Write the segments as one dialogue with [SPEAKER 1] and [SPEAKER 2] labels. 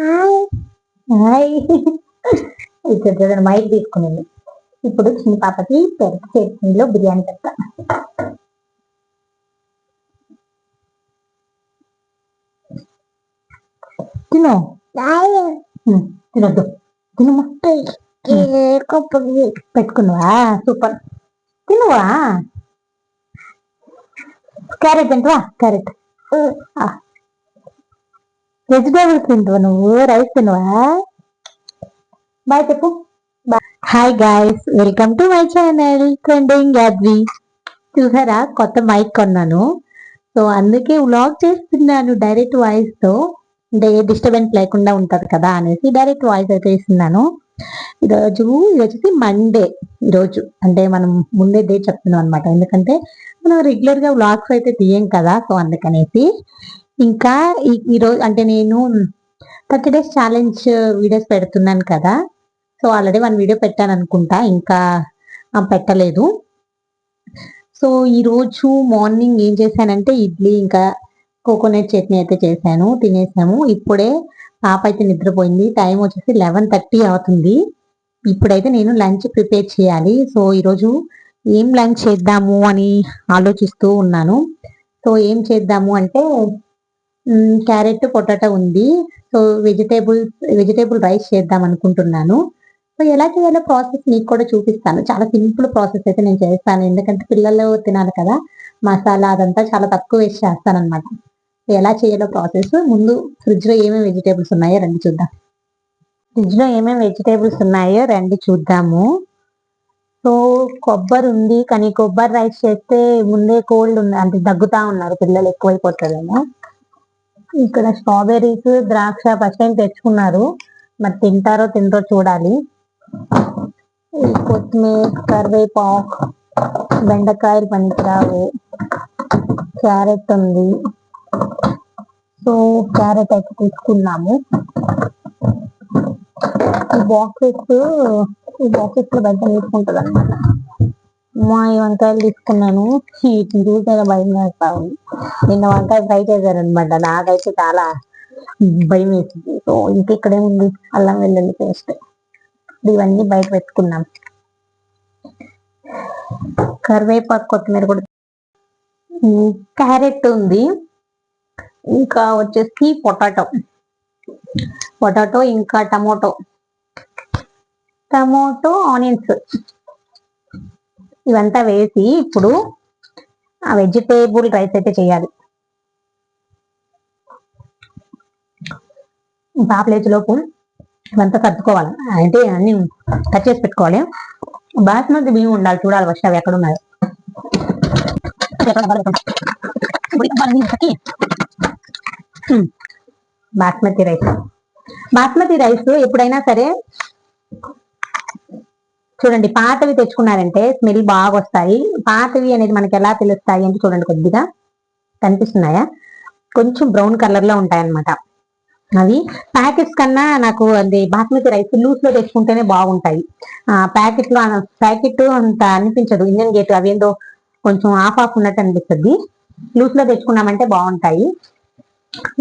[SPEAKER 1] Hi. ఇక్కడ mic తీసుకునేది. ఇప్పుడు చిన్న పాపకి పెరుగు చట్నీలో బిర్యానీ పెడతా. తిను. తినొద్దు. తినమ్మా పెట్టుకున్నావా? సూపర్. తినవా? క్యారెట్ తింటావా? క్యారెట్. వెజిటేబుల్స్ తింటావు నువ్వు రైస్ తినవా బాయ్ చెప్పు hi guys welcome to my channel trending Yadvi చూసారా? కొత్త మైక్ కొన్నాను. సో అందుకే వ్లాగ్ చేస్తున్నాను డైరెక్ట్ వాయిస్తో. అంటే ఏ డిస్టర్బెన్స్ లేకుండా ఉంటుంది కదా అనేసి డైరెక్ట్ వాయిస్ అయితే ఇస్తున్నాను. ఈరోజు ఇది వచ్చేసి మండే ఈరోజు. అంటే మనం ముందే డేట్ చెప్తున్నాం అనమాట ఎందుకంటే మనం రెగ్యులర్గా వ్లాగ్స్ అయితే తీయం కదా. సో అందుకనేసి ఇంకా ఈ- ఈరోజు అంటే నేను థర్టీ డేస్ ఛాలెంజ్ వీడియోస్ పెడుతున్నాను కదా. సో ఆల్రెడీ వన్ వీడియో పెట్టాను అనుకుంటా. ఇంకా పెట్టలేదు. సో ఈరోజు మార్నింగ్ ఏం చేశానంటే ఇడ్లీ ఇంకా కోకోనట్ చట్నీ అయితే చేశాను తినేసాము. ఇప్పుడే పాప అయితే నిద్రపోయింది. టైం వచ్చేసి లెవెన్ థర్టీ అవుతుంది. ఇప్పుడైతే నేను లంచ్ ప్రిపేర్ చేయాలి. సో ఈరోజు ఏం లంచ్ చేద్దాము అని ఆలోచిస్తూ ఉన్నాను. సో ఏం చేద్దాము అంటే క్యారెట్ పొటాటో ఉంది. సో వెజిటేబుల్ వెజిటేబుల్ రైస్ చేద్దాం అనుకుంటున్నాను. సో ఎలా చేయాలో ప్రాసెస్ మీకు కూడా చూపిస్తాను. చాలా సింపుల్ ప్రాసెస్ అయితే నేను చేస్తాను. ఎందుకంటే పిల్లలు తినాలి కదా. మసాలా అదంతా చాలా తక్కువ వేసి చేస్తాను అనమాట ఎలా చేయాలో ప్రాసెస్. ముందు ఫ్రిడ్జ్లో ఏమేమి వెజిటేబుల్స్ ఉన్నాయో రండి చూద్దాం. ఫ్రిడ్జ్లో ఏమేమి వెజిటేబుల్స్ ఉన్నాయో రండి చూద్దాము. సో కొబ్బరి ఉంది. కానీ కొబ్బరి రైస్ చేస్తే ముందే కోల్డ్ ఉంది అంటే దగ్గుతా ఉన్నారు పిల్లలు. ఎక్కువైపోతారేమో. ఇక్కడ స్ట్రాబెర్రీస్ ద్రాక్ష ఫస్ట్ టైం తెచ్చుకున్నారు. మరి తింటారో తింటారో చూడాలి. కొత్తిమీర కరివేపాకు బెండకాయలు పనికిరావు. క్యారెట్ ఉంది. సో క్యారెట్ అయితే తీసుకున్నాము. ఈ బాక్సెస్ ఈ బాక్సెస్లో బయట తీసుకుంటుంది అనమాట మా ఈ వంకాయలు తీసుకున్నాను. వీటిని చూసాక భయం వేస్తా ఉంది నిన్న వంకాయ ఫ్రై చేశారనమాట నాకైతే చాలా భయం వేసింది. సో ఇంక ఇక్కడేముంది అల్లం వెల్లుల్లి పేస్ట్. ఇవన్నీ బయట పెట్టుకున్నాం కరివేపాకు కొత్తిమీర కూడా క్యారెట్ ఉంది. ఇంకా వచ్చేసి పొటాటో. పొటాటో ఇంకా టమోటో. Tomato onions. ఇవంతా వేసి ఇప్పుడు ఆ వెజిటేబుల్ రైస్ అయితే చేయాలి. పాపలేజ్ లోపు ఇవంతా సర్దుకోవాలి. అంటే అన్ని కట్ చేసి పెట్టుకోవాలి. బాస్మతి బియ్యం ఉండాలి చూడాలి ఫస్ట్ అవి ఎక్కడ ఉన్నాయి. బాస్మతి రైస్ బాస్మతి రైస్ ఎప్పుడైనా సరే చూడండి పాతవి తెచ్చుకున్నారంటే స్మెల్ బాగా వస్తాయి పాతవి అనేది మనకి ఎలా తెలుస్తాయి అంటే చూడండి కొద్దిగా కనిపిస్తున్నాయా? కొంచెం బ్రౌన్ కలర్లో ఉంటాయన్నమాట. అవి ప్యాకెట్స్ కన్నా నాకు అది బాస్మతి రైస్ లూస్లో తెచ్చుకుంటేనే బాగుంటాయి. ఆ ప్యాకెట్లో ప్యాకెట్ అంత అనిపించదు. ఇండియన్ గేట్ అవేందో కొంచెం ఆఫ్ ఆఫ్ ఉన్నట్టు అనిపిస్తుంది. లూస్లో తెచ్చుకున్నామంటే బాగుంటాయి.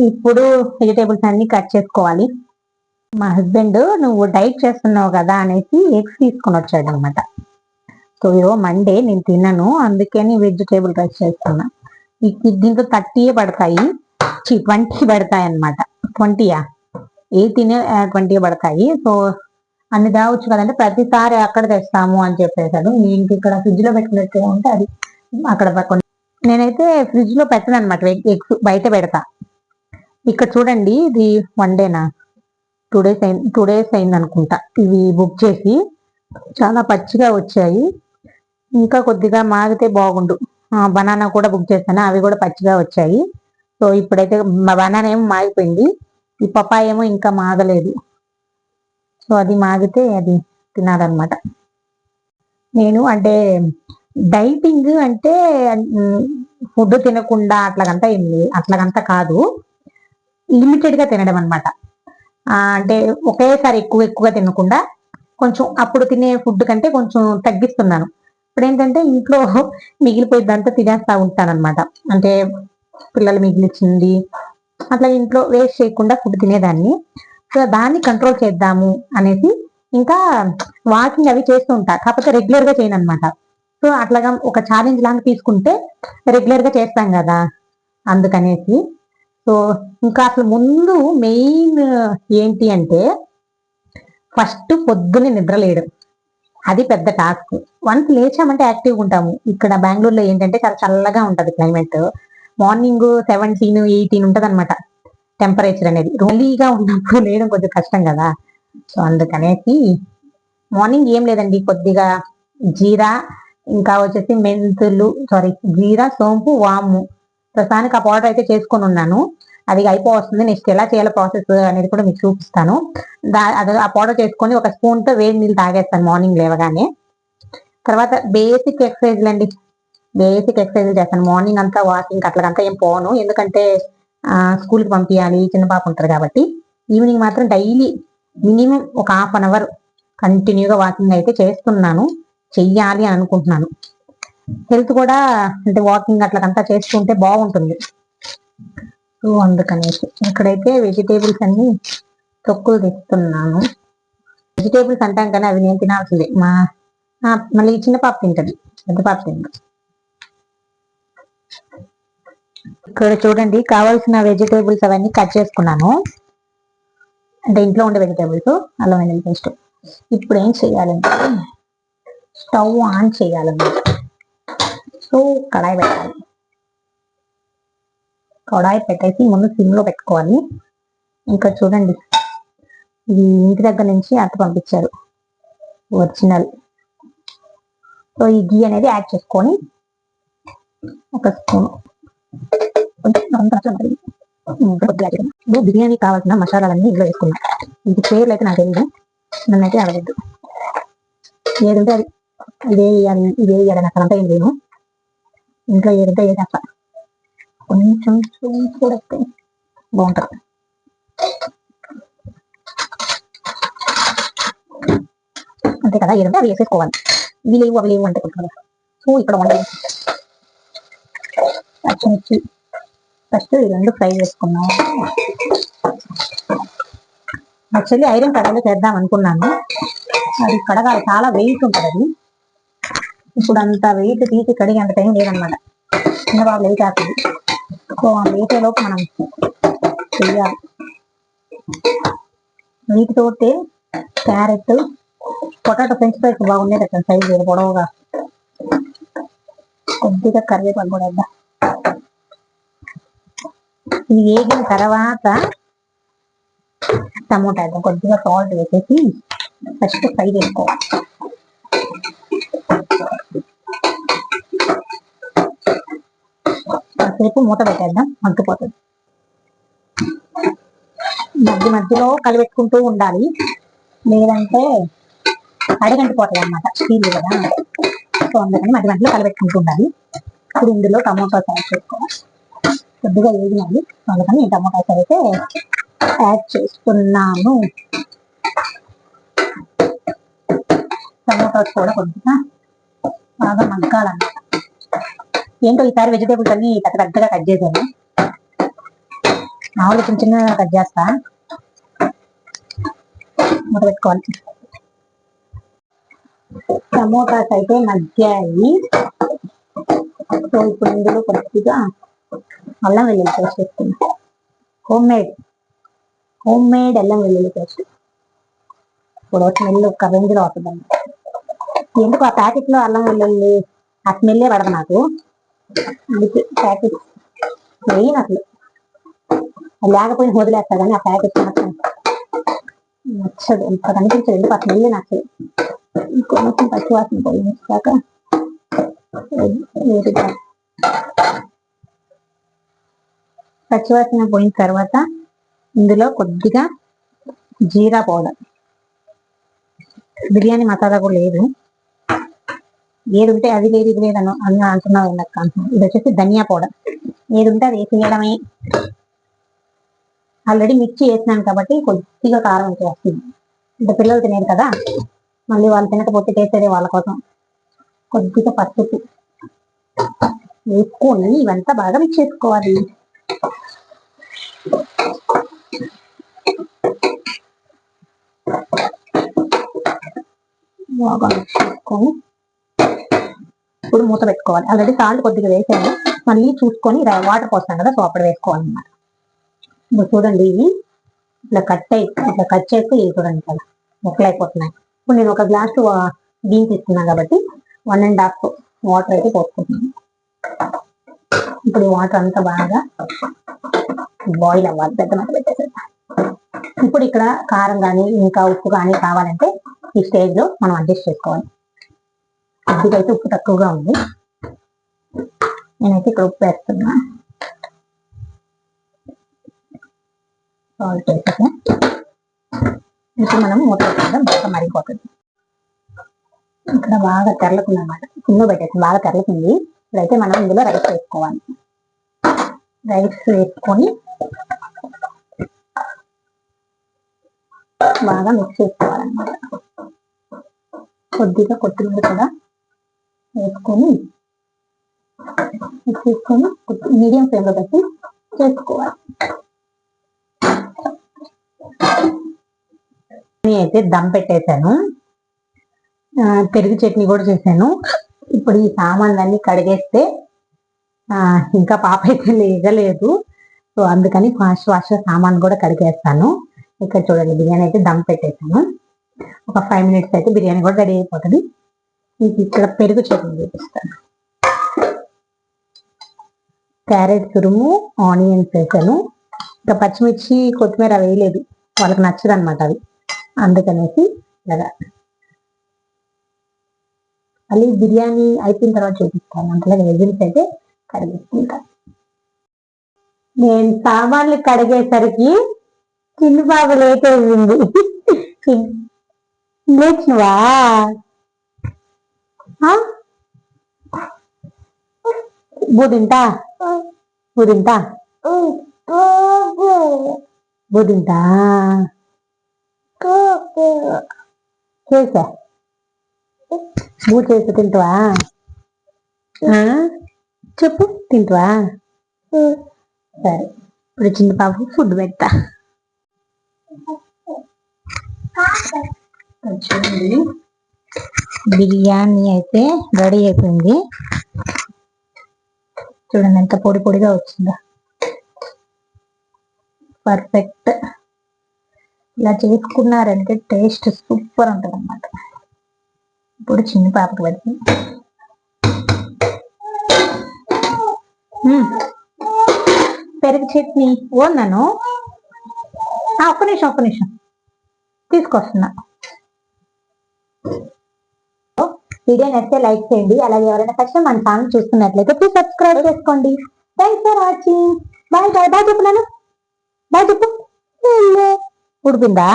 [SPEAKER 1] ఇప్పుడు వెజిటేబుల్స్ అన్ని కట్ చేసుకోవాలి. మా హస్బెండ్ నువ్వు డైట్ చేస్తున్నావు కదా అనేసి ఎగ్స్ తీసుకొని వచ్చాడు అనమాట సో ఇదో మండే నేను తిన్నాను అందుకని వెజిటేబుల్ రైస్ చేస్తున్నా. ఈ- దీంట్లో థర్టీయే పడతాయి. ట్వంటీ పడతాయి అనమాట ట్వంటీయా ఏ తినే ట్వంటీ పడతాయి. సో అన్ని తేవచ్చు కదంటే ప్రతిసారి అక్కడ తెస్తాము అని చెప్పేశాడు. నేను ఇక్కడ ఫ్రిడ్జ్లో పెట్టుకున్నట్టు ఉంటే అది అక్కడ పక్కన నేనైతే ఫ్రిడ్జ్లో పెట్టను అనమాట ఎగ్స్ బయట పెడతా. ఇక్కడ చూడండి ఇది వన్ డేనా? టూ డేస్ అయింది టూ డేస్ అయింది అనుకుంటా ఇవి బుక్ చేసి చాలా పచ్చిగా వచ్చాయి. ఇంకా కొద్దిగా మాగితే బాగుండు. బనానా కూడా బుక్ చేశాను అవి కూడా పచ్చిగా వచ్చాయి. సో ఇప్పుడైతే బనానా ఏమో మాగిపోయింది ఈ పపాయ ఏమో ఇంకా మాగలేదు సో అది మాగితే అది తినాలన్నమాట. నేను అంటే డైటింగ్ అంటే ఫుడ్ తినకుండా అట్లాగంతా ఏం అట్లాగంతా కాదు. లిమిటెడ్గా తినడం అనమాట అంటే ఒకేసారి ఎక్కువ ఎక్కువగా తినకుండా కొంచెం అప్పుడు తినే ఫుడ్ కంటే కొంచెం తగ్గిస్తున్నాను. ఇప్పుడు ఏంటంటే ఇంట్లో మిగిలిపోయిందంతా తినేస్తా ఉంటాను అనమాట అంటే పిల్లలు మిగిలిచింది అట్లా ఇంట్లో వేస్ట్ చేయకుండా ఫుడ్ తినేదాన్ని. సో దాన్ని కంట్రోల్ చేద్దాము అనేసి ఇంకా వాకింగ్ అవి చేస్తూ ఉంటా. కాకపోతే రెగ్యులర్గా చేయను అనమాట సో అట్లాగా ఒక ఛాలెంజ్ లాగా తీసుకుంటే రెగ్యులర్గా చేస్తాం కదా అందుకనేసి సో ఇంకా అసలు ముందు మెయిన్ ఏంటి అంటే ఫస్ట్ పొద్దున్నే నిద్రలేయడం అది పెద్ద టాస్క్. వన్స్ లేచామంటే యాక్టివ్గా ఉంటాము. ఇక్కడ బెంగళూరులో ఏంటంటే చాలా చల్లగా ఉంటది క్లైమేట్. మార్నింగ్ సెవెంటీన్ ఎయిటీన్ ఉంటుంది అనమాట టెంపరేచర్ అనేది. రోలీగా ఉన్నప్పుడు లేయడం కొంచెం కష్టం కదా. సో అందుకనేసి మార్నింగ్ ఏం లేదండి. కొద్దిగా జీరా ఇంకా వచ్చేసి మెంతులు సారీ జీరా సోంపు వాము. ప్రస్తుతానికి ఆ పౌడర్ అయితే చేసుకొని ఉన్నాను. అది అయిపోతుంది నెక్స్ట్ ఎలా చేయాలో ప్రాసెస్ అనేది కూడా మీకు చూపిస్తాను. దా అది ఆ పౌడర్ చేసుకొని ఒక స్పూన్తో వేడి నీళ్ళు తాగేస్తాను మార్నింగ్ లేవగానే. తర్వాత బేసిక్ ఎక్సర్సైజ్లు అండి బేసిక్ ఎక్సర్సైజ్ చేస్తాను. మార్నింగ్ అంతా వాకింగ్ అట్లా ఏం పోను. ఎందుకంటే స్కూల్కి పంపించాలి చిన్న పాప ఉంటారు కాబట్టి. ఈవినింగ్ మాత్రం డైలీ మినిమం ఒక హాఫ్ అన్ అవర్ కంటిన్యూగా వాకింగ్ అయితే చేస్తున్నాను. చెయ్యాలి అని అనుకుంటున్నాను. హెల్త్ కూడా అంటే వాకింగ్ అట్లా చేస్తుంటే బాగుంటుంది. సో అందుకనేసి ఇక్కడైతే వెజిటేబుల్స్ అన్ని తొక్కులు తెస్తున్నాను. వెజిటేబుల్స్ అంటాం కానీ అవి నేను తినాల్సిందే. మా మళ్ళీ చిన్న పాప తింటది. పెద్ద పాప తింటది ఇక్కడ చూడండి కావాల్సిన వెజిటేబుల్స్ అవన్నీ కట్ చేసుకున్నాను. అంటే ఇంట్లో ఉండే వెజిటేబుల్స్ అల్లం వెల్లుల్లి పేస్ట్. ఇప్పుడు ఏం చేయాలంటే స్టవ్ ఆన్ చేయాలన్నమాట. సో కడాయి పెట్టాలి కడాయి పెట్టేసి ముందు సిమ్లో పెట్టుకోవాలి. ఇంకా చూడండి ఇది ఇంటి దగ్గర నుంచి అత్త పంపించారు ఒరిజినల్. సో ఈ గీ అనేది యాడ్ చేసుకొని ఒక స్పూన్ ఇప్పుడు బిర్యానీ కావాల్సిన మసాలాలన్నీ ఇందులో వేసుకున్నాం. ఇది పేర్లు అయితే నాకు తెలియదు నన్నైతే అడగద్దు. ఏదంటే అది ఇదే వేయాలి ఇదే నాకు అంతా ఏం లేను ఇంట్లో ఏదంటే ఏదేస్తా కొంచెం కూడా బాగుంటుంది. అంతే కదా ఏదంటే అవి వేసేసుకోవాలి. ఇవి లేవు అవి లేవు అంటే కొంచెం సో ఇక్కడ వండాలి. పచ్చిమిర్చి. ఫస్ట్ ఈ రెండు ఫ్రై చేసుకున్నాం. యాక్చువల్లీ ఐరన్ కడాయిలో చేద్దాం అనుకున్నాను. అది కడగాలి చాలా వెయిట్ ఉంటుంది అది. ఇప్పుడు అంత వెయిట్ తీసి కడిగి అంత టైం లేదనమాట. చిన్న బాబు లేట్ అవుతుంది. సో ఆ లేటే లోపు మనం చెయ్యాలి. తోటే క్యారెట్ పొటాటో ఫ్రెంచ్ ఫ్రైస్ బాగున్నాయి అక్కడ సైజ్ పొడవుగా. కొద్దిగా కరివేపాకు కూడా వేద్దాం. ఇది వేగిన తర్వాత టమోటా వేద్దాం. కొద్దిగా సాల్ట్ వేసేసి ఫస్ట్ ఫ్రై చేసుకోవాలి. కాసేపు మూత పెట్టేద్దాం మగ్గిపోతుంది. మధ్య మధ్యలో కలిపెట్టుకుంటూ ఉండాలి. లేదంటే అడగంటిపోతాయి అనమాట స్టీల్ కదా. సో అందుకని మధ్య మధ్యలో కలిపెట్టుకుంటూ ఉండాలి. ఇప్పుడు ఇందులో టమోటా యాడ్ చేసుకోవాలి కొద్దిగా వేగినాయి. అందుకని టమోటా టమోటాస్ అయితే యాడ్ చేసుకున్నాను. టమోటాస్ కూడా కొద్దిగా బాగా మగ్గాలన్నమాట. ఏంటో ఈసారి వెజిటేబుల్స్ అన్ని పెద్ద పెద్దగా కట్ చేశాను. మామూలు చిన్న చిన్నగా కట్ చేస్తా. మూత పెట్టుకోవాలి. టమోటాస్ అయితే మగ్గాయి. సో ఇప్పుడు ఇందులో కొద్దిగా అల్లం వెల్లుల్లి పేస్ట్ వేసుకున్నాం. హోమ్ మేడ్ హోమ్ మేడ్ అల్లం వెల్లుల్లి పేస్ట్. ఇప్పుడు స్మెల్ ఒక రేంజ్లో అవుతుందండి ఎందుకు ఆ ప్యాకెట్లో అల్లం వెల్లుల్లి? ఆ స్మెల్లే పడదు నాకు. అందుకే ప్యాకెట్ మెయిన్ అసలు. లేకపోయిన లేకపోయినా వదిలేస్తా కానీ ఆ ప్యాకెట్ మాత్రం నచ్చదు. ఎంత కనిపించదు. ఎందుకు ఆ స్మెల్ నచ్చదు కొంచెం పచ్చివాసన పోయించాక పచ్చి పచ్చివాసన పోయిన తర్వాత ఇందులో కొద్దిగా జీరా పౌడర్. బిర్యానీ మసాలా కూడా లేదు. ఏది ఉంటే అది లేదు ఇది లేదను అని అంటున్నావు అక్క. ఇది వచ్చేసి ధనియా పౌడర్. ఏది ఉంటే అది వేసేయడమే ఆల్రెడీ మిర్చి వేసినాను కాబట్టి కొద్దిగా కారం వచ్చేస్తుంది అంటే పిల్లలు తినేది కదా మళ్ళీ వాళ్ళు తినకపోతే చేసేది వాళ్ళ కోసం. కొద్దిగా పసుపు. వేసుకొని ఇవంతా బాగా మిక్స్ చేసుకోవాలి. బాగా మిక్స్ చేసుకొని ఇప్పుడు మూత పెట్టుకోవాలి. ఆల్రెడీ సాల్ట్ కొద్దిగా వేసాను. మళ్ళీ చూసుకొని వాటర్ పోస్తాను కదా సో అప్పుడు వేసుకోవాలి అన్నమాట ఇప్పుడు చూడండి ఇవి ఇట్లా కట్ అయి ఇట్లా కట్ చేస్తే ఇవి చూడండి కదా ముక్కలు అయిపోతున్నాయి ఇప్పుడు నేను ఒక గ్లాస్ బీన్స్ ఇస్తున్నాను కాబట్టి వన్ అండ్ హాఫ్ వాటర్ అయితే పోసుకుంటున్నాను. ఇప్పుడు వాటర్ అంతా బాగా బాయిల్ అవ్వాలి. పెద్ద మంట పెట్టేసేది ఇప్పుడు ఇక్కడ కారం కానీ ఇంకా ఉప్పు కానీ కావాలంటే ఈ స్టేజ్లో మనం అడ్జస్ట్ చేసుకోవాలి. కొద్దిగా ఉప్పు తక్కువగా ఉంది. నేనైతే ఇక్కడ ఉప్పు వేస్తున్నా. సాల్ట్ వేసాక ఇప్పుడు మనం మూత పెట్టేద్దాం బాగా మరిగిపోతుంది ఇక్కడ బాగా తెరలకుంది అనమాట కింద పెట్టేసి బాగా తెరలకుంది. ఇప్పుడైతే మనం ఇందులో రైస్ వేసుకోవాలి. రైస్ వేసుకొని బాగా మిక్స్ చేసుకోవాలన్నమాట. కొద్దిగా కొత్తిమీర కూడా వేసుకొని తీసుకొని మీడియం ఫ్లేమ్లో పెట్టి చేసుకోవాలి. అయితే దమ్ పెట్టేశాను. పెరుగు చట్నీ కూడా చేశాను. ఇప్పుడు ఈ సామాన్లన్నీ కడిగేస్తే ఆ, ఇంకా పాప అయితే లేగలేదు. సో అందుకని ఫాస్ట్ ఫాస్ట్ సామాన్ కూడా కడిగేస్తాను. ఇక్కడ చూడండి బిర్యానీ అయితే దమ్ పెట్టేశాను. ఒక ఫైవ్ మినిట్స్ అయితే బిర్యానీ కూడా రెడీ అయిపోతుంది. మీకు ఇక్కడ పెరుగు చట్నీ చూపిస్తాను. క్యారెట్ తురుము ఆనియన్స్ వేసాను ఇంకా పచ్చిమిర్చి కొత్తిమీర వేయలేదు. వాళ్ళకి నచ్చదు అనమాట అవి. అందుకనేసి ఇలాగా. మళ్ళీ బిర్యానీ అయిపోయిన తర్వాత చూపిస్తాను. అంతలో వెజిల్స్ అయితే కడిగేసుకుంటాను. నేను సామాన్లు కడిగేసరికి చిన్న బాబు లేట్ అయింది. లేచినవా? బూదింటా బూదింటా బూదింటా చేసా బూ చేసి తింటావా ఆ? చెప్పు తింటావా సరే ఇప్పుడు చిన్న పాప ఫుడ్ పెడతా చూడండి బిర్యానీ అయితే రెడీ అయిపోయింది. చూడండి ఎంత పొడి పొడిగా వచ్చిందో. పర్ఫెక్ట్. ఇలా చేసుకున్నారంటే టేస్ట్ సూపర్ ఉంటుంది అన్నమాట ఇప్పుడు చిన్న పాపకి పెడితే. పెరుగు చట్నీ. ఓన్నాను ఆ, ఒక్క నిమిషం ఒక్క నిమిషం. తీసుకొస్తున్నా. వీడియో నచ్చితే లైక్ చేయండి. అలాగే ఎవరైనా ఫస్ట్ మన ఛానల్ చూస్తున్నట్లయితే ప్లీజ్ సబ్స్క్రైబ్ చేసుకోండి. Thanks for watching bye bye bye చెప్పు నాను బాయ్ చెప్పు. ఉడిపిందా